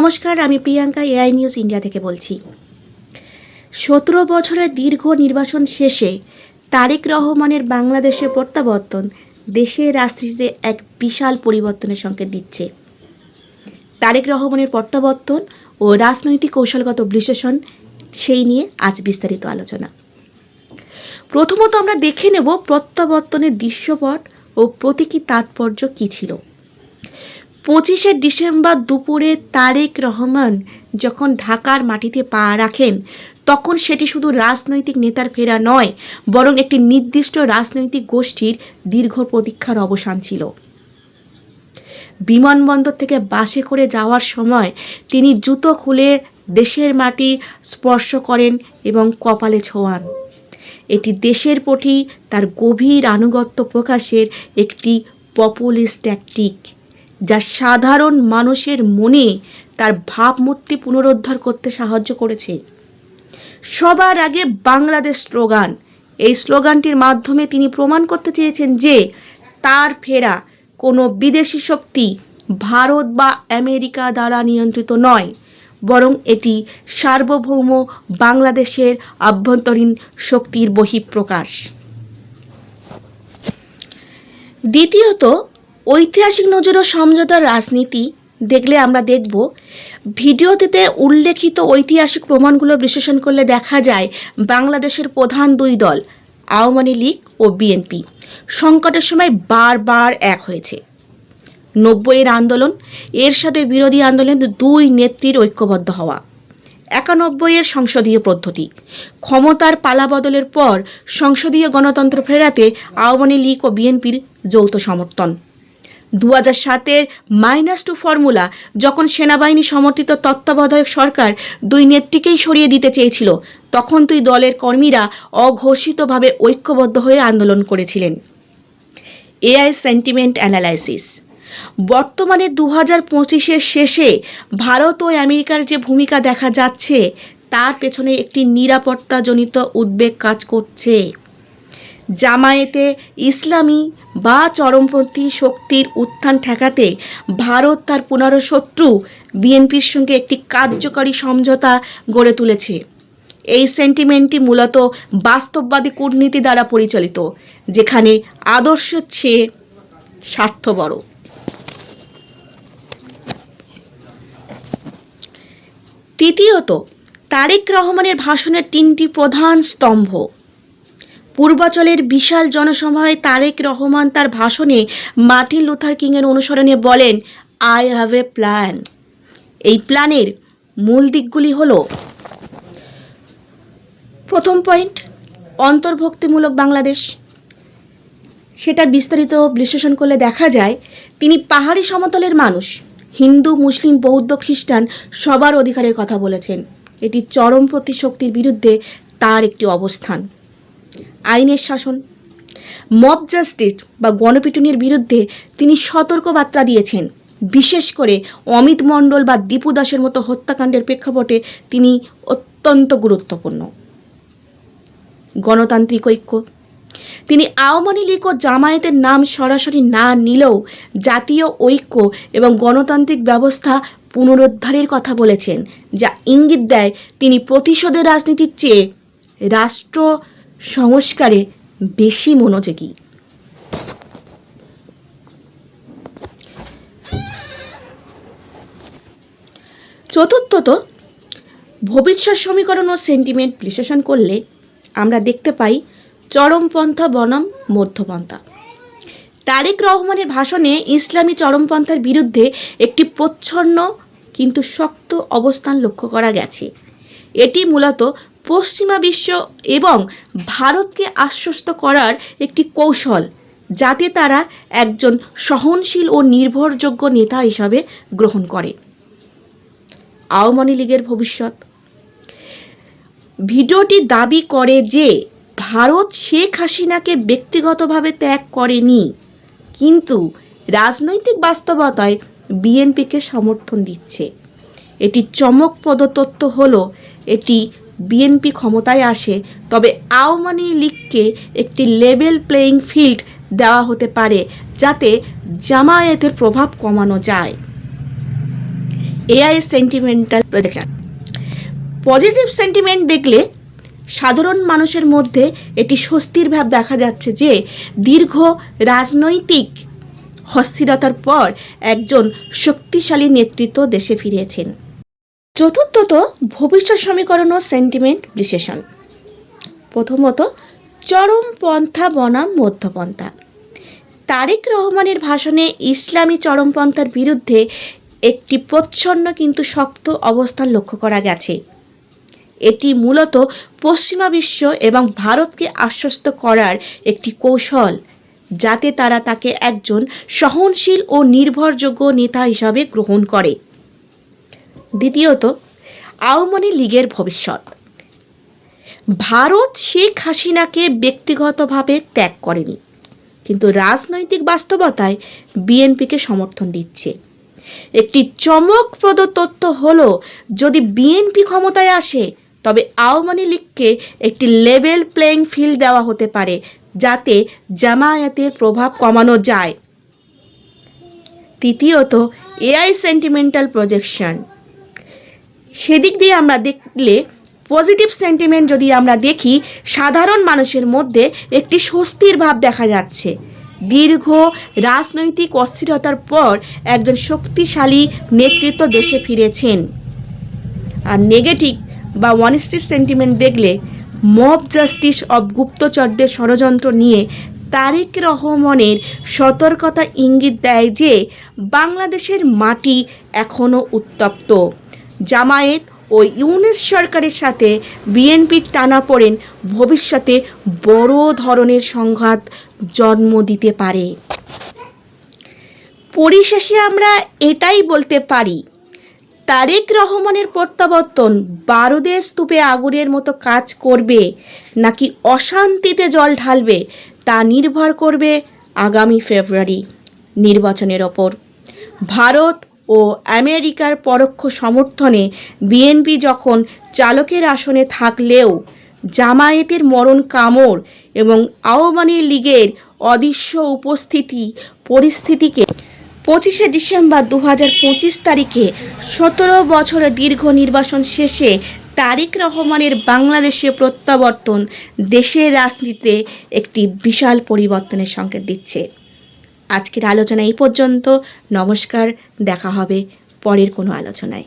নমস্কার, আমি Priyanka, AI news India থেকে বলছি। সতেরো বছরের দীর্ঘ নির্বাসন শেষে তারেক রহমানের বাংলাদেশে প্রত্যাবর্তন দেশের রাজনীতিতে এক বিশাল পরিবর্তনের সংকেত দিচ্ছে। তারেক রহমানের প্রত্যাবর্তন ও রাজনৈতিক কৌশলগত বিশ্লেষণ সেই নিয়ে আজ বিস্তারিত আলোচনা। প্রথমত আমরা দেখে নেব প্রত্যাবর্তনের দৃশ্যপট ও প্রতীকী তাৎপর্য কী ছিল। পঁচিশে ডিসেম্বর দুপুরে তারেক রহমান যখন ঢাকার মাটিতে পা রাখেন, তখন সেটি শুধু রাজনৈতিক নেতার ফেরা নয়, বরং একটি নির্দিষ্ট রাজনৈতিক গোষ্ঠীর দীর্ঘ প্রতীক্ষার অবসান ছিল। বিমানবন্দর থেকে বাসে করে যাওয়ার সময় তিনি জুতো খুলে দেশের মাটি স্পর্শ করেন এবং কপালে ছোঁয়ান। এটি দেশের প্রতি তার গভীর আনুগত্য প্রকাশের একটি পপুলিস্ট ট্যাকটিক যা সাধারণ মানুষের মনে তার ভাবমূর্তি পুনরুদ্ধার করতে সাহায্য করেছে। সবার আগে বাংলাদেশ স্লোগান। এই স্লোগানটির মাধ্যমে তিনি প্রমাণ করতে চেয়েছেন যে তার ফেরা কোনো বিদেশি শক্তি ভারত বা আমেরিকা দ্বারা নিয়ন্ত্রিত নয়, বরং এটি সার্বভৌম বাংলাদেশের আভ্যন্তরীণ শক্তির বহিঃপ্রকাশ। দ্বিতীয়ত ঐতিহাসিক নজর ও সমঝোতার রাজনীতি দেখলে আমরা দেখব, ভিডিওটিতে উল্লেখিত ঐতিহাসিক প্রমাণগুলো বিশ্লেষণ করলে দেখা যায় বাংলাদেশের প্রধান দুই দল, আওয়ামী লীগ ও বিএনপি। সংকটের সময় বারবার এক হয়েছে। নব্বইয়ের আন্দোলন, এর সাথে বিরোধী আন্দোলন দুই নেত্রীর ঐক্যবদ্ধ হওয়া। একানব্বইয়ের সংসদীয় পদ্ধতি, ক্ষমতার পালাবদলের পর সংসদীয় গণতন্ত্র ফেরাতে আওয়ামী লীগ ও বিএনপির যৌথ সমর্থন। দু হাজার সাতের মাইনাস টু ফর্মুলা যখন সেনাবাহিনী সমর্থিত তত্ত্বাবধায়ক সরকার দুই নেত্রীকেই সরিয়ে দিতে চেয়েছিল, তখন দুই দলের কর্মীরা অঘোষিতভাবে ঐক্যবদ্ধ হয়ে আন্দোলন করেছিলেন। AI sentiment analysis. বর্তমানে দু হাজার পঁচিশের শেষে ভারত ও আমেরিকার যে ভূমিকা দেখা যাচ্ছে, তার পেছনে একটি নিরাপত্তাজনিত উদ্বেগ কাজ করছে। জামায়াতে ইসলামী বা চরমপন্থী শক্তির উত্থান ঠেকাতে ভারত তার পুনরশত্রু। বিএনপির সঙ্গে একটি কার্যকরী সমঝোতা গড়ে তুলেছে। এই সেন্টিমেন্টটি মূলত বাস্তববাদী কূটনীতি দ্বারা পরিচালিত, যেখানে আদর্শ চেয়ে স্বার্থ বড় তৃতীয়ত, তারেক রহমানের ভাষণের তিনটি প্রধান স্তম্ভ। পূর্বাচলের বিশাল জনসভায় তারেক রহমান তার ভাষণে মার্টিন লুথার কিংয়ের অনুসরণে বলেন আই হ্যাভ এ প্ল্যান এই প্ল্যানের মূল দিকগুলি হল, প্রথম পয়েন্ট, অন্তর্ভুক্তিমূলক বাংলাদেশ। সেটার বিস্তারিত বিশ্লেষণ করলে দেখা যায়, তিনি পাহাড়ি সমতলের মানুষ। হিন্দু, মুসলিম, বৌদ্ধ, খ্রিস্টান সবার অধিকারের কথা বলেছেন। এটি চরমপন্থী শক্তির বিরুদ্ধে তার একটি অবস্থান। আইনের শাসন। মব জাস্টিস বা গণপিটুনির বিরুদ্ধে তিনি সতর্ক বার্তা দিয়েছেন। বিশেষ করে অমিত মণ্ডল বা দীপু দাসের মতো হত্যাকাণ্ডের প্রেক্ষাপটে তিনি অত্যন্ত গুরুত্বপূর্ণ। গণতান্ত্রিক ঐক্য। তিনি আওয়ামী লীগ ও জামায়াতের নাম সরাসরি না নিলেও জাতীয় ঐক্য এবং গণতান্ত্রিক ব্যবস্থা পুনরুদ্ধারের কথা বলেছেন, যা ইঙ্গিত দেয় তিনি প্রতিশোধের রাজনীতির চেয়ে রাষ্ট্র সংস্কারে বেশি মনোযোগী। চতুর্থত, ভবিষ্যৎ সমীকরণ ও সেন্টিমেন্ট বিশ্লেষণ করলে আমরা দেখতে পাই চরমপন্থা বনাম মধ্যপন্থা। তারেক রহমানের ভাষণে ইসলামী চরমপন্থার বিরুদ্ধে একটি প্রচ্ছন্ন কিন্তু শক্ত অবস্থান লক্ষ্য করা গেছে। এটি মূলত পশ্চিমা বিশ্ব এবং ভারতকে আশ্বস্ত করার একটি কৌশল, যাতে তারা একজন সহনশীল ও নির্ভরযোগ্য নেতা হিসাবে গ্রহণ করে। আওয়ামী লীগের ভবিষ্যৎ। ভিডিওটি দাবি করে যে, ভারত শেখ হাসিনাকে ব্যক্তিগতভাবে ত্যাগ করেনি, কিন্তু রাজনৈতিক বাস্তবতায় বিএনপিকে সমর্থন দিচ্ছে। এটি চমকপ্রদ তথ্য হলো, এটি বিএনপি ক্ষমতায় আসে, তবে আওয়ামী লীগকে একটি লেভেল প্লেয়িং ফিল্ড দেওয়া হতে পারে যাতে জামায়াতের প্রভাব কমানো যায়। AI sentimental projection positive sentiment দেখলে সাধারণ মানুষের মধ্যে এটি স্বস্তির ভাব দেখা যাচ্ছে যে দীর্ঘ রাজনৈতিক অস্থিরতার পর একজন শক্তিশালী নেতৃত্ব দেশে ফিরেছেন। চতুর্থত ভবিষ্যৎ সমীকরণ ও সেন্টিমেন্ট বিশ্লেষণ। প্রথমত, চরম পন্থা বনাম মধ্যপন্থা। তারেক রহমানের ভাষণে ইসলামী চরমপন্থার বিরুদ্ধে একটি প্রচ্ছন্ন কিন্তু শক্ত অবস্থান লক্ষ্য করা গেছে। এটি মূলত পশ্চিমা বিশ্ব এবং ভারতকে আশ্বস্ত করার একটি কৌশল, যাতে তারা তাকে একজন সহনশীল ও নির্ভরযোগ্য নেতা হিসাবে গ্রহণ করে। দ্বিতীয়ত আওয়ামী লীগের ভবিষ্যৎ। ভারত শেখ হাসিনাকে ব্যক্তিগতভাবে ত্যাগ করেনি, কিন্তু রাজনৈতিক বাস্তবতায় বিএনপিকে সমর্থন দিচ্ছে। একটি চমকপ্রদ তথ্য হল, যদি বিএনপি ক্ষমতায় আসে, তবে আওয়ামী লীগকে একটি লেভেল প্লেইং ফিল্ড দেওয়া হতে পারে, যাতে জামায়াতের প্রভাব কমানো যায়। তৃতীয়ত, এআই সেন্টিমেন্টাল প্রজেকশন সেদিক দিয়ে আমরা দেখলে পজিটিভ সেন্টিমেন্ট যদি আমরা দেখি, সাধারণ মানুষের মধ্যে একটি স্বস্তির ভাব দেখা যাচ্ছে। দীর্ঘ রাজনৈতিক অস্থিরতার পর একজন শক্তিশালী নেতৃত্ব দেশে ফিরেছেন। আর নেগেটিভ বা ওয়ানিস্টিক সেন্টিমেন্ট দেখলে মব জাস্টিস অব গুপ্তচরদের ষড়যন্ত্র নিয়ে তারেক রহমানের সতর্কতা ইঙ্গিত দেয় যে, বাংলাদেশের মাটি এখনও উত্তপ্ত। জামায়াত ও ইউনিস সরকারের সাথে বিএনপির টানাপোড়েন ভবিষ্যতে বড় ধরনের সংঘাত জন্ম দিতে পারে। পরিশেষে আমরা এটাই বলতে পারি, তারেক রহমানের প্রত্যাবর্তন বারুদের স্তূপে আগুনের মতো কাজ করবে নাকি অশান্তিতে জল ঢালবে তা নির্ভর করবে আগামী ফেব্রুয়ারি নির্বাচনের ওপর। ভারত ও আমেরিকার পরোক্ষ সমর্থনে বিএনপি যখন চালকের আসনে থাকলেও জামায়াতের মরণ কামড় এবং আওয়ামী লীগের অদৃশ্য উপস্থিতি পরিস্থিতিকে পঁচিশে ডিসেম্বর দু হাজার পঁচিশ তারিখে সতেরো বছরের দীর্ঘ নির্বাসন শেষে তারেক রহমানের বাংলাদেশে প্রত্যাবর্তন দেশের রাজনীতিতে একটি বিশাল পরিবর্তনের সংকেত দিচ্ছে। আজকের আলোচনা এই পর্যন্ত। নমস্কার দেখা হবে পরের কোনো আলোচনায়।